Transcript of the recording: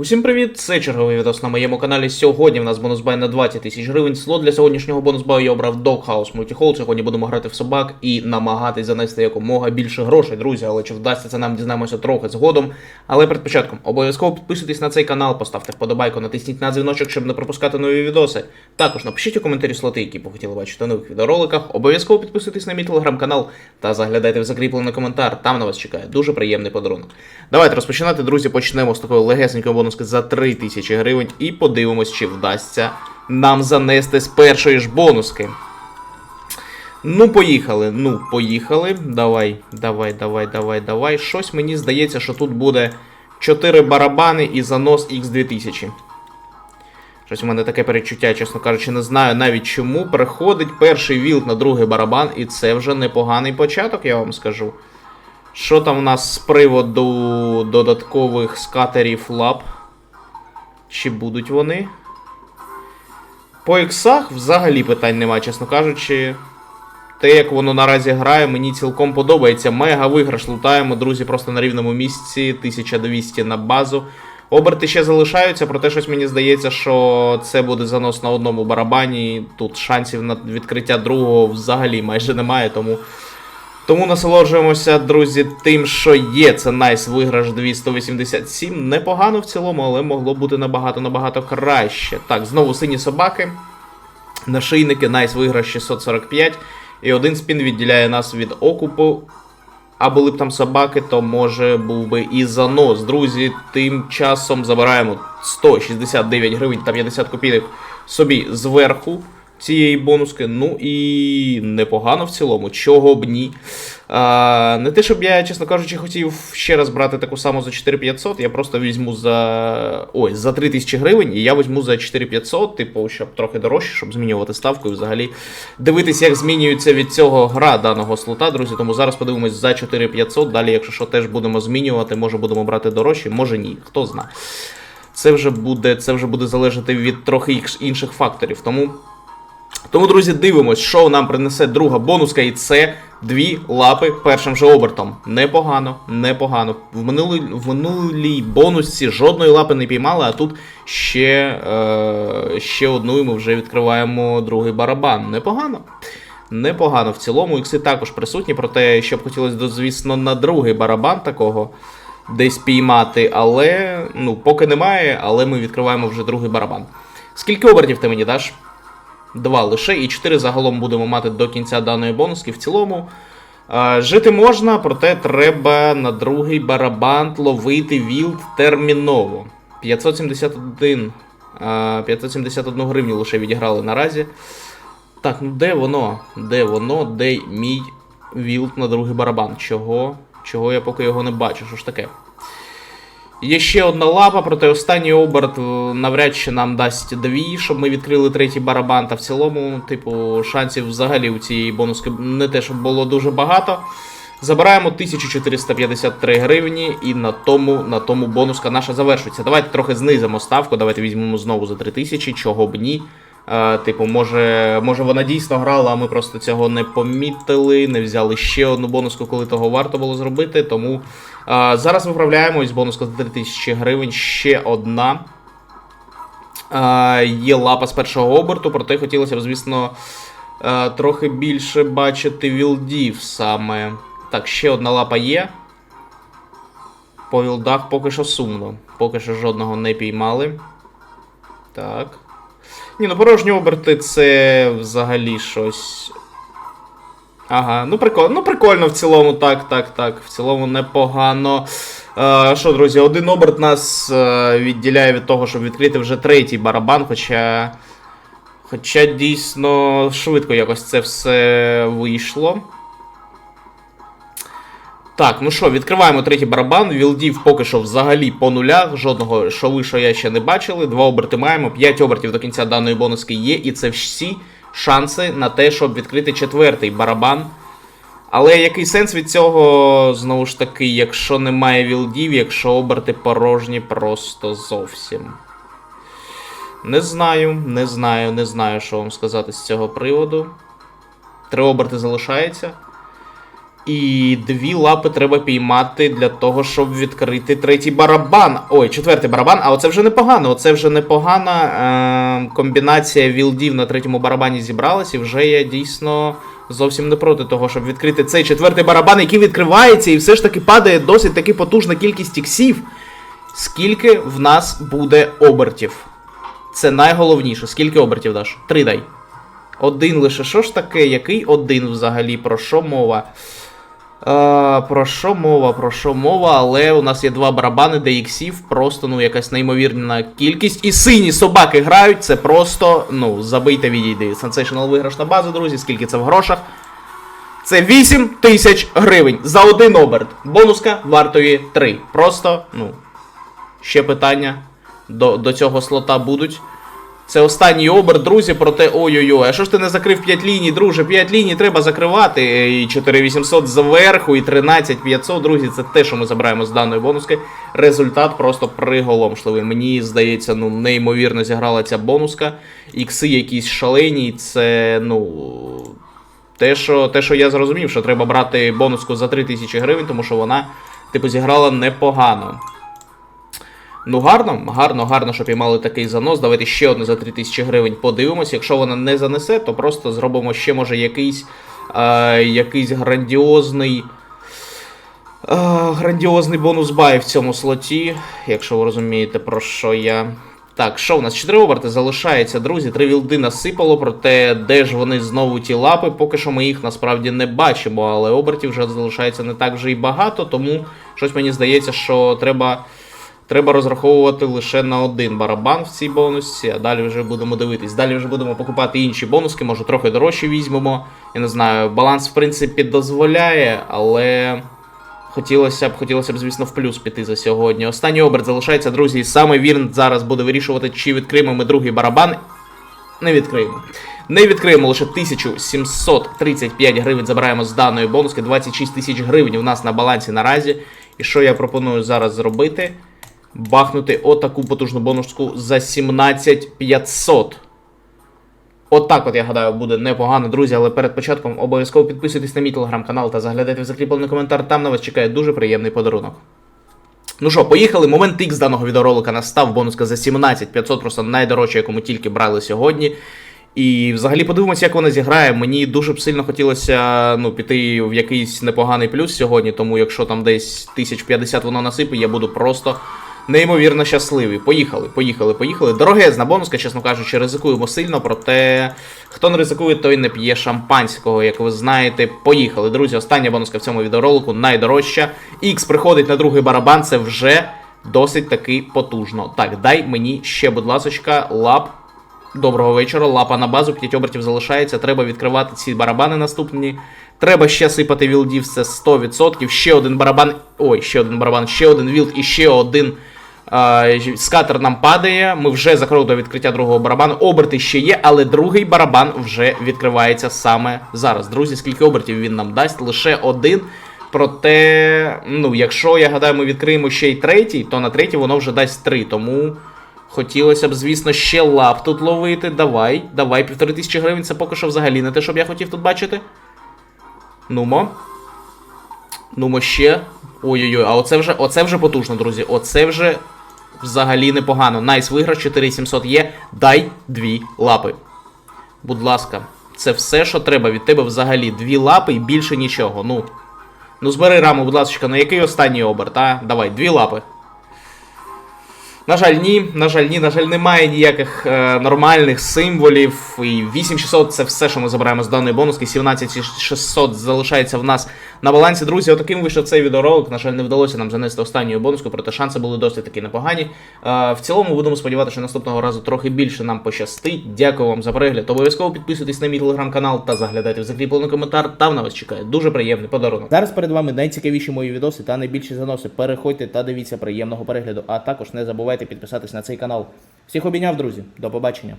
Усім привіт! Це черговий відос на моєму каналі. Сьогодні в нас бонус бай на 20 тисяч гривень. Слот для сьогоднішнього бонус баю я обрав Doghouse Multihall. Сьогодні будемо грати в собак і намагатись занести якомога більше грошей, друзі. Але чи вдасться це нам дізнаємося трохи згодом. Але перед початком обов'язково підписуйтесь на цей канал, поставте вподобайку, натисніть на дзвіночок, щоб не пропускати нові відоси. Також напишіть у коментарі слоти, які ви хотіли бачити в нових відеороликах. Обов'язково підписуйтесь на мій телеграм-канал та заглядайте в закріплений коментар. Там на вас чекає дуже приємний подарунок. Давайте розпочинати, друзі. Почнемо з такої легесенької бонуски за 3 тисячі гривень і подивимось, чи вдасться нам занести з першої ж бонуски. Ну, поїхали. Ну, поїхали. Давай, давай, давай, давай, давай. Щось мені здається, що тут буде 4 барабани і занос X2000. Щось у мене таке перечуття, чесно кажучи, не знаю навіть чому. Приходить перший вілд на другий барабан, і це вже непоганий початок, я вам скажу. Що там у нас з приводу додаткових скатерів лап? Чи будуть вони? По іксах взагалі питань немає, чесно кажучи. Те, як воно наразі грає, мені цілком подобається. Мега виграш лутаємо, друзі, просто на рівному місці. 1200 на базу. Оберти ще залишаються, проте щось мені здається, що це буде занос на одному барабані. Тут шансів на відкриття другого взагалі майже немає, тому. Тому насолоджуємося, друзі, тим, що є. Це найс виграш 287. Непогано в цілому, але могло бути набагато-набагато краще. Так, знову сині собаки. Нашийники, найс виграш 645. І один спін відділяє нас від окупу. А були б там собаки, то може був би і занос. Друзі, тим часом забираємо 169 гривень та 50 копійок собі зверху цієї бонуски. Ну і непогано в цілому, чого б ні. А, не те, щоб я, чесно кажучи, хотів ще раз брати таку саму за 4500, я просто візьму за. Ой, за 3000 гривень, і я візьму за 4500, типу, щоб трохи дорожче, щоб змінювати ставку і взагалі дивитися, як змінюється від цього гра даного слота, друзі. Тому зараз подивимось за 4500. Далі, якщо що, теж будемо змінювати, може будемо брати дорожче, може ні, хто знає. Це вже буде, це вже буде залежати від трохи інших факторів. Тому. Тому, друзі, дивимось, що нам принесе друга бонуска, і це дві лапи першим же обертом. Непогано, непогано. В минулій, в минулій бонусці жодної лапи не піймали, а тут ще, е, ще одну, і ми вже відкриваємо другий барабан. Непогано. Непогано. В цілому ікси також присутні, проте ще б хотілося, звісно, на другий барабан такого десь піймати, але ну, поки немає, але ми відкриваємо вже другий барабан. Скільки обертів ти мені даш? Два лише, і 4 загалом будемо мати до кінця даної бонуски. В цілому жити можна, проте треба на другий барабан ловити вілд терміново. 571, е, 571 гривню лише відіграли наразі. Так, ну де воно? Де воно? Де мій вілд на другий барабан? Чого? Чого я поки його не бачу? Що ж таке? Є ще одна лапа, проте останній оберт е, навряд чи нам дасть дві, щоб ми відкрили третій барабан. Та в цілому, типу, шансів взагалі у цієї бонуски не те, щоб було дуже багато. Забираємо 1453 гривні, і на тому, на тому бонуска наша завершується. Давайте трохи знизимо ставку, давайте візьмемо знову за 3000, чого б ні. Типу, може, може вона дійсно грала, а ми просто цього не помітили, не взяли ще одну бонуску, коли того варто було зробити. Тому е, зараз виправляємось, бонуска за 3000 гривень, ще одна. Е, є лапа з першого оберту, проте хотілося б, звісно, е, трохи більше бачити вілдів саме. Так, ще одна лапа є. По вілдах поки що сумно. Поки що жодного не піймали. Так. Ні, ну порожні оберти це взагалі щось. Ага, ну прикольно, ну прикольно в цілому, так, так, так. В цілому непогано. Е, що, друзі, один оберт нас е, відділяє від того, щоб відкрити вже третій барабан, хоча. Хоча дійсно швидко якось це все вийшло. Так, ну що, відкриваємо третій барабан. Вілдів поки що взагалі по нулях. Жодного шови, що я ще не бачили. Два оберти маємо. П'ять обертів до кінця даної бонуски є, і це всі шанси на те, щоб відкрити четвертий барабан. Але який сенс від цього, знову ж таки, якщо немає вілдів, якщо оберти порожні просто зовсім. Не знаю, не знаю, не знаю, що вам сказати з цього приводу. Три оберти залишається. І дві лапи треба піймати для того, щоб відкрити третій барабан. Ой, четвертий барабан, а оце вже непогано. Оце вже непогана е- комбінація вілдів на третьому барабані зібралась, і вже я дійсно зовсім не проти того, щоб відкрити цей четвертий барабан, який відкривається, і все ж таки падає досить таки потужна кількість іксів. Скільки в нас буде обертів? Це найголовніше. Скільки обертів даш? Три дай. Один лише. Що ж таке? Який один взагалі? Про що мова? Е, про що мова? Про що мова? Але у нас є два барабани, іксів просто ну якась неймовірна кількість. І сині собаки грають. Це просто, ну, забийте відійди. Sensational виграш на базу, друзі. Скільки це в грошах? Це 8 тисяч гривень за один оберт. Бонуска вартує 3. Просто, ну, ще питання до, до цього слота будуть. Це останній оберт, друзі, проте ой-ой-ой, а що ж ти не закрив 5 ліній, друже? 5 ліній треба закривати. І 4800 зверху, і 13500, друзі, це те, що ми забираємо з даної бонуски. Результат просто приголомшливий. Мені здається, ну, неймовірно зіграла ця бонуска. Ікси якісь шалені, це, ну. Те, що, те, що я зрозумів, що треба брати бонуску за 3000 гривень, тому що вона, типу, зіграла непогано. Ну, гарно, гарно, гарно, що піймали такий занос. Давайте ще одне за 3000 гривень подивимось. Якщо вона не занесе, то просто зробимо ще, може, якийсь, е, якийсь грандіозний. Е, грандіозний бонус бай в цьому слоті, якщо ви розумієте, про що я. Так, що в нас? Чотири оберти залишається, друзі. Три вілди насипало, проте де ж вони знову ті лапи, поки що ми їх насправді не бачимо, але обертів вже залишається не так вже і багато, тому щось мені здається, що треба. Треба розраховувати лише на один барабан в цій бонусці, а далі вже будемо дивитись. Далі вже будемо покупати інші бонуски, може трохи дорожче візьмемо. Я не знаю, баланс в принципі дозволяє, але хотілося б, хотілося б, звісно, в плюс піти за сьогодні. Останній оберт залишається, друзі, і саме він зараз буде вирішувати, чи відкриємо ми другий барабан. Не відкриємо. Не відкриємо лише 1735 гривень. Забираємо з даної бонуски. 26 тисяч гривень у нас на балансі наразі. І що я пропоную зараз зробити? Бахнути отаку потужну бонуску за 17500. Отак, от, я гадаю, буде непогано, друзі, але перед початком обов'язково підписуйтесь на мій телеграм-канал та заглядайте в закріплений коментар. Там на вас чекає дуже приємний подарунок. Ну що, поїхали. Момент X даного відеоролика настав. Бонуска за 17500, просто найдорожча, яку ми тільки брали сьогодні. І взагалі подивимося, як вона зіграє. Мені дуже б сильно хотілося ну, піти в якийсь непоганий плюс сьогодні, тому якщо там десь 1050 воно насипе, я буду просто неймовірно щасливий. Поїхали, поїхали, поїхали. Дорогезна бонуска, чесно кажучи, ризикуємо сильно, проте хто не ризикує, той не п'є шампанського, як ви знаєте. Поїхали. Друзі, остання бонуска в цьому відеоролику найдорожча. X приходить на другий барабан, це вже досить таки потужно. Так, дай мені ще, будь ласочка, лап. Доброго вечора, лапа на базу, 5 обертів залишається. Треба відкривати ці барабани наступні. Треба ще сипати вілдів, це 100%. Ще один барабан. Ой, ще один барабан, ще один вілд і ще один скатер нам падає. Ми вже за крок до відкриття другого барабану. Оберти ще є, але другий барабан вже відкривається саме зараз. Друзі, скільки обертів він нам дасть? Лише один. Проте, ну, якщо я гадаю, ми відкриємо ще й третій, то на третій воно вже дасть три. Тому. Хотілося б, звісно, ще лап тут ловити. Давай, давай, півтори тисячі гривень, це поки що взагалі не те, щоб я хотів тут бачити. Нумо. Нумо ще. Ой-ой-ой, а оце вже оце вже потужно, друзі. Оце вже взагалі непогано. Найс виграш, 4700 є. Дай дві лапи. Будь ласка, це все, що треба від тебе взагалі. Дві лапи і більше нічого. Ну. Ну збери раму, будь ласка, на який останній оберт, а? Давай, дві лапи. На жаль, ні, на жаль, ні, на жаль, немає ніяких е, нормальних символів. І 8600 це все, що ми забираємо з даної бонуски. 17600 залишається в нас на балансі. Друзі, отаким вийшов цей відеоролик. На жаль, не вдалося нам занести останню бонуску, проте шанси були досить таки непогані. Е, в цілому будемо сподіватися, що наступного разу трохи більше нам пощастить. Дякую вам за перегляд. Обов'язково підписуйтесь на мій телеграм-канал та заглядайте в закріплений коментар. Там на вас чекає дуже приємний подарунок. Зараз перед вами найцікавіші мої відоси та найбільші заноси. Переходьте та дивіться приємного перегляду. А також не забувайте підписатись на цей канал. Всіх обійняв, друзі. До побачення.